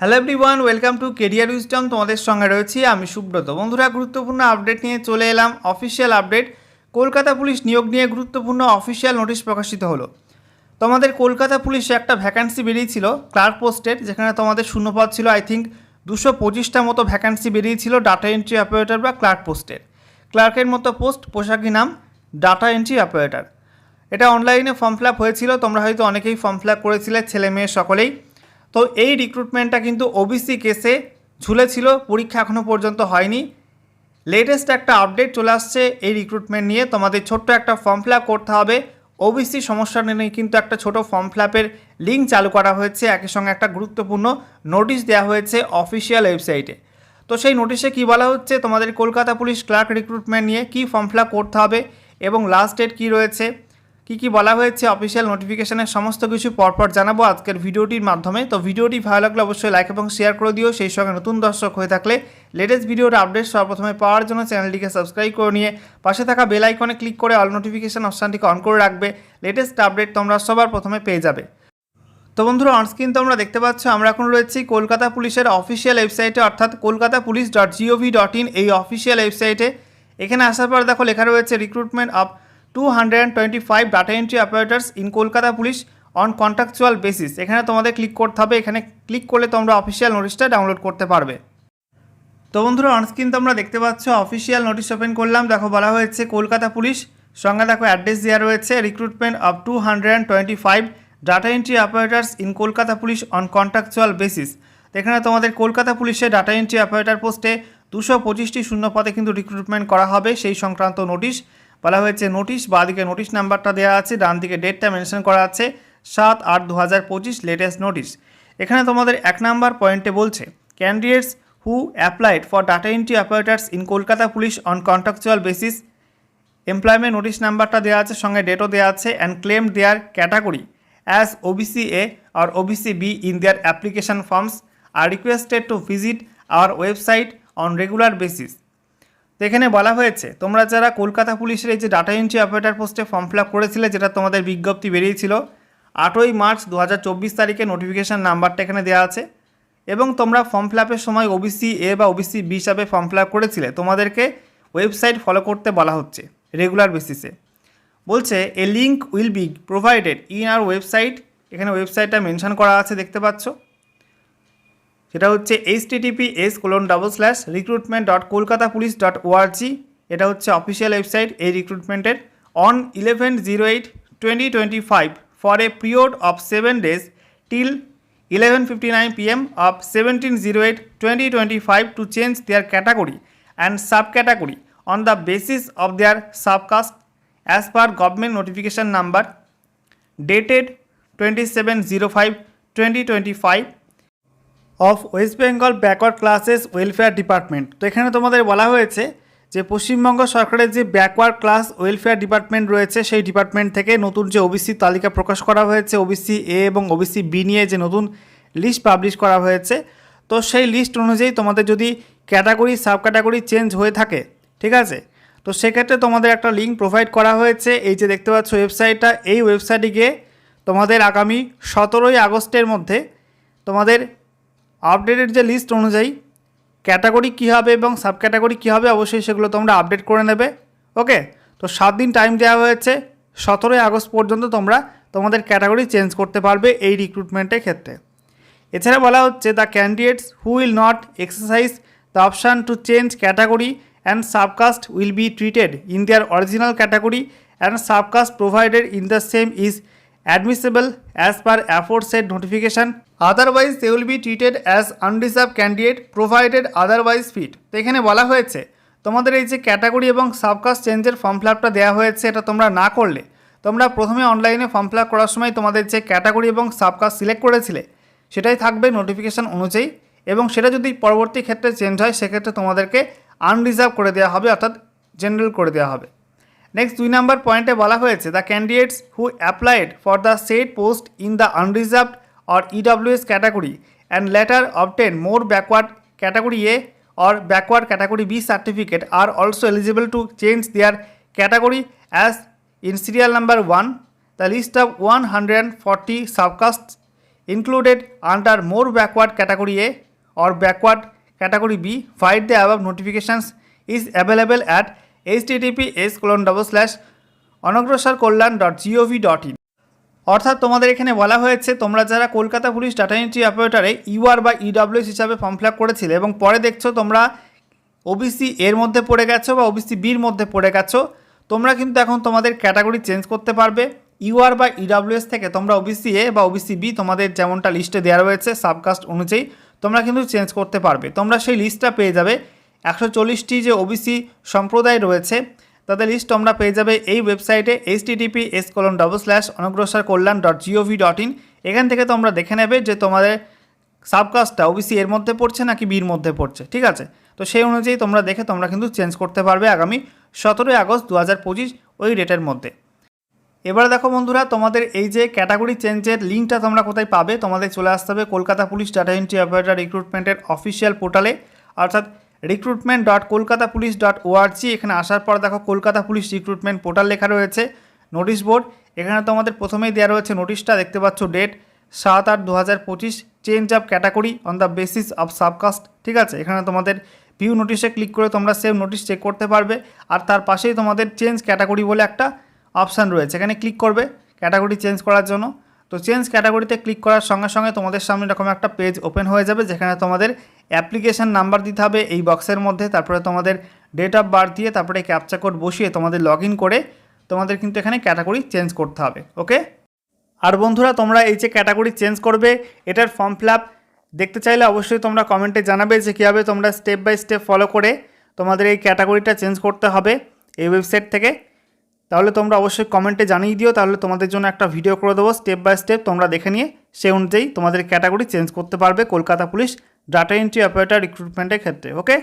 Hello everyone welcome to Career Wisdom তোমাদের সঙ্গে রয়েছি আমি সুব্রত। বন্ধুরা, গুরুত্বপূর্ণ আপডেট নিয়ে চলে এলাম। অফিসিয়াল আপডেট কলকাতা পুলিশ নিয়োগ নিয়ে গুরুত্বপূর্ণ অফিসিয়াল নোটিশ প্রকাশিত হলো। তোমাদের কলকাতা পুলিশে একটা ভ্যাকান্সি বেরিয়েছিল ক্লার্ক পোস্টের যেখানে তোমাদের শূন্যপদ ছিল আই থিঙ্ক দুশো পঁচিশটা মতো ভ্যাকান্সি বেরিয়েছিল ডাটা এন্ট্রি অপারেটর বা ক্লার্ক পোস্টের ক্লার্কের মতো পোস্ট পোশাকি নাম ডাটা এন্ট্রি অপারেটর এটা অনলাইনে ফর্ম ফিল হয়েছিল, তোমরা হয়তো অনেকেই ফর্ম ফিল করেছিলে ছেলে মেয়ে সকলেই। তো এই রিক্রুটমেন্টটা কিন্তু ওবিসি কেসে ঝুলেছিল, পরীক্ষা এখনও পর্যন্ত হয়নি। লেটেস্ট একটা আপডেট চলে আসছে এই রিক্রুটমেন্ট নিয়ে। তোমাদের ছোট্ট একটা ফর্ম ফিল করতে হবে। ওবিসি সমস্যা নিয়ে কিন্তু একটা ছোট ফর্ম ফিল আপের লিঙ্ক চালু করা হয়েছে। একই সঙ্গে একটা গুরুত্বপূর্ণ নোটিশ দেওয়া হয়েছে অফিসিয়াল ওয়েবসাইটে তো সেই নোটিশে কি বলা হচ্ছে? তোমাদের কলকাতা পুলিশ ক্লার্ক রিক্রুটমেন্ট নিয়ে কি ফর্ম ফিল করতে হবে এবং লাস্ট ডেট কী রয়েছে? কি কি বলা হয়েছে অফিসিয়াল নোটিফিকেশনের সমস্ত কিছু পরপর জানাব আজকের ভিডিওটির মাধ্যমে। তো ভিডিওটি ভালো লাগলে অবশ্যই লাইক এবং শেয়ার করে দিও। সেই সঙ্গে নতুন দর্শক হয়ে থাকলে লেটেস্ট ভিডিওর আপডেট সর্বপ্রথমে পাওয়ার জন্য চ্যানেলটিকে সাবস্ক্রাইব করে নিয়ে পাশে থাকা বেল আইকনে ক্লিক করে অল নোটিফিকেশন অপশানটিকে অন করে রাখবে। লেটেস্ট আপডেট তোমরা সবার প্রথমে পেয়ে যাবে। তো বন্ধুরা অনস্ক্রিন তোমরা দেখতে পাচ্ছ, আমরা এখন রয়েছি কলকাতা পুলিশের অফিসিয়াল ওয়েবসাইটে অর্থাৎ Kolkata police dot G O V dot in এই অফিসিয়াল ওয়েবসাইটে এখানে আসার পর দেখো লেখা রয়েছে recruitment of two hundred and twenty five data entry operators in Kolkata police on contractual basis এখানে তোমাদের ক্লিক করতে হবে। এখানে ক্লিক করলে তোমরা অফিসিয়াল নোটিশটা ডাউনলোড করতে পারবে। তো বন্ধুরা অনস্ক্রিন তোমরা দেখতে পাচ্ছ অফিসিয়াল নোটিশ ওপেন করলাম। দেখো, বলা হয়েছে কলকাতা পুলিশ সঙ্গে দেখো অ্যাড্রেস দেওয়া রয়েছে। Recruitment of two twenty five data entry operators in Kolkata police on contractual basis এখানে তোমাদের কলকাতা পুলিশের ডাটা এন্ট্রি অপারেটার পোস্টে দুশো পঁচিশটি শূন্য পদে কিন্তু রিক্রুটমেন্ট করা হবে। সেই সংক্রান্ত নোটিশ বলা হয়েছে, নোটিশ বাদিকে নোটিশ নাম্বারটা দেওয়া আছে, ডান দিকে ডেটটা মেনশন করা আছে, সাত আট দু হাজার পঁচিশ লেটেস্ট নোটিশ এখানে তোমাদের এক নাম্বার পয়েন্টে বলছে candidates who applied for data entry operators in Kolkata police on contractual basis employment notice নাম্বারটা দেওয়া আছে, সঙ্গে ডেটও দেওয়া আছে and claim their category as OBC A or OBC B in their application forms are requested to visit our website on regular basis তো এখানে বলা হয়েছে, তোমরা যারা কলকাতা পুলিশের এই যে ডাটা এন্ট্রি অপারেটার পোস্টে ফর্ম ফিল আপ করেছিলে, যেটা তোমাদের বিজ্ঞপ্তি বেরিয়েছিল, আটই মার্চ দু হাজার চব্বিশ তারিখে নোটিফিকেশান নাম্বারটা এখানে দেওয়া আছে এবং তোমরা ফর্ম ফিল আপের সময় ওবিসি এ বা ওবিসি বি হিসাবে ফর্ম ফিল আপ করেছিলে। তোমাদেরকে ওয়েবসাইট ফলো করতে বলা হচ্ছে রেগুলার বেসিসে বলছে a link will be provided in our website এখানে ওয়েবসাইটটা মেনশন করা আছে, দেখতে পাচ্ছ। সেটা হচ্ছে H T T P S colon double slash recruitment dot Kolkata police dot O R G এটা হচ্ছে অফিসিয়াল ওয়েবসাইট এই রিক্রুটমেন্টের on eleven zero eight twenty twenty five for a period of seven days till eleven fifty nine PM of seventeen zero eight twenty twenty five to change their category and sub category on the basis of their subcaste as per government notification number dated twenty seven zero five twenty twenty five of West Bengal backward classes welfare department. তো এখানে তোমাদের বলা হয়েছে যে পশ্চিমবঙ্গ সরকারের যে backward class welfare department রয়েছে, সেই ডিপার্টমেন্ট থেকে নতুন যে ওবিসি তালিকা প্রকাশ করা হয়েছে ওবিসি এ এবং ওবিসি বি নিয়ে যে নতুন লিস্ট পাবলিশ করা হয়েছে। তো সেই লিস্ট অনুযায়ী তোমাদের যদি ক্যাটাগরি সাব ক্যাটাগরি চেঞ্জ হয়ে থাকে, ঠিক আছে? তো সেক্ষেত্রে তোমাদের একটা লিঙ্ক প্রোভাইড করা হয়েছে। এই যে দেখতে পাচ্ছ ওয়েবসাইটটা এই ওয়েবসাইটে গিয়ে তোমাদের আগামী সতেরোই আগস্টের মধ্যে তোমাদের আপডেটেড যে লিস্ট অনুযায়ী ক্যাটাগরি কী হবে এবং সাব ক্যাটাগরি কী হবে, অবশ্যই সেগুলো তোমরা আপডেট করে নেবে। ওকে তো সাত দিন টাইম দেওয়া হয়েছে। সতেরোই আগস্ট পর্যন্ত তোমরা তোমাদের ক্যাটাগরি চেঞ্জ করতে পারবে এই রিক্রুটমেন্টের ক্ষেত্রে। এছাড়া বলা হচ্ছে the candidates who will not exercise the option to change category and subcaste will be treated in their original category and subcaste provided in the same is admissible as per aforesaid notification. Otherwise, they will be treated as undeserved candidate, provided otherwise fit. তো এখানে বলা হয়েছে, তোমাদের এই যে category এবং subcaste চেঞ্জের form fill আপটা দেওয়া হয়েছে, এটা তোমরা না করলে, তোমরা প্রথমে অনলাইনে ফর্ম ফিল আপ করার সময় তোমাদের যে ক্যাটাগরি এবং সাবকাস্ট সিলেক্ট করেছিলে, সেটাই থাকবে নোটিফিকেশান অনুযায়ী, এবং সেটা যদি পরবর্তী ক্ষেত্রে চেঞ্জ হয়, সেক্ষেত্রে তোমাদেরকে আনরিজার্ভ করে দেওয়া হবে, অর্থাৎ জেনারেল করে দেওয়া হবে। নেক্সট দুই নাম্বার পয়েন্টে বলা হয়েছে the candidates who applied for the set post in the unreserved or EWS category and later obtain more backward category A or backward category B certificate are also eligible to change their category as in serial number 1 the list of 140 subcasts included under more backward category A or backward category B, find the above notifications is available at https dot G O V dot in অর্থাৎ তোমাদের এখানে বলা হয়েছে, তোমরা যারা Kolkata police data entry অপারেটরে U R বা E W S হিসাবে ফর্ম ফিল করেছিলে এবং পরে দেখছ তোমরা ওবিসি এর মধ্যে পড়ে গেছো বা ওবিসি বির মধ্যে পড়ে গেছো, তোমরা কিন্তু এখন তোমাদের ক্যাটাগরি চেঞ্জ করতে পারবে। ইউআর বা ইডব্লিউএস থেকে তোমরা ওবিসি এ বা ওবিসি বি তোমাদের যেমনটা লিস্টে দেওয়া রয়েছে সাবকাস্ট অনুযায়ী তোমরা কিন্তু চেঞ্জ করতে পারবে। তোমরা সেই লিস্টটা পেয়ে যাবে। একশো চল্লিশটি যে ওবিসি সম্প্রদায় রয়েছে, তাদের লিস্ট তোমরা পেয়ে যাবে এই ওয়েবসাইটে H T T P S colon double slash অনগ্রসর কল্যাণ dot G O V dot in এখান থেকে তোমরা দেখে নেবে যে তোমাদের সাবকাস্টটা ওবিসি এর মধ্যে পড়ছে নাকি বির মধ্যে পড়ছে, ঠিক আছে? তো সেই অনুযায়ী তোমরা দেখে তোমরা কিন্তু চেঞ্জ করতে পারবে আগামী সতেরোই আগস্ট দু হাজার পঁচিশ ওই ডেটের মধ্যে। এবারে দেখো বন্ধুরা, তোমাদের এই যে ক্যাটাগরি চেঞ্জের লিঙ্কটা তোমরা কোথায় পাবে, তোমাদের চলে আসতে হবে Kolkata police data entry operator রিক্রুটমেন্টের official পোর্টালে অর্থাৎ recruitment dot Kolkata police dot O R G এখানে আসার পর দেখো কলকাতা পুলিশ রিক্রুটমেন্ট পোর্টাল লেখা রয়েছে নোটিশ বোর্ড এখানে তোমাদের প্রথমেই দেওয়া রয়েছে নোটিশটা দেখতে পাচ্ছ ডেট সাত আট দু হাজার পঁচিশ change of category on the basis of subcaste ঠিক আছে? এখানে তোমাদের ভিউ নোটিশে ক্লিক করে তোমরা সেভ নোটিশ চেক করতে পারবে, আর তার পাশেই তোমাদের চেঞ্জ ক্যাটাগরি বলে একটা অপশান রয়েছে, এখানে ক্লিক করবে ক্যাটাগরি চেঞ্জ করার জন্য। তো চেঞ্জ ক্যাটাগরিতে ক্লিক করার সঙ্গে সঙ্গে তোমাদের সামনে এরকম একটা পেজ ওপেন হয়ে যাবে, যেখানে তোমাদের অ্যাপ্লিকেশান নাম্বার দিতে হবে এই বক্সের মধ্যে। তারপরে তোমাদের ডেট অফ বার্থ দিয়ে তারপরে ক্যাপচা কোড বসিয়ে তোমাদের লগ করে তোমাদের কিন্তু এখানে ক্যাটাগরি চেঞ্জ করতে হবে ওকে আর বন্ধুরা, তোমরা এই যে ক্যাটাগরি চেঞ্জ করবে, এটার ফর্ম ফিল দেখতে চাইলে অবশ্যই তোমরা কমেন্টে জানাবে যে কীভাবে তোমরা স্টেপ বাই স্টেপ ফলো করে তোমাদের এই ক্যাটাগরিটা চেঞ্জ করতে হবে এই ওয়েবসাইট থেকে। তাহলে তোমরা অবশ্যই কমেন্টে জানিয়ে দিও, তাহলে তোমাদের জন্য একটা ভিডিও করে দেবো। স্টেপ বাই স্টেপ তোমরা দেখে নিয়ে সেই অনুযায়ী তোমাদের ক্যাটাগরি চেঞ্জ করতে পারবে Kolkata police data entry operator রিক্রুটমেন্টের ক্ষেত্রে ওকে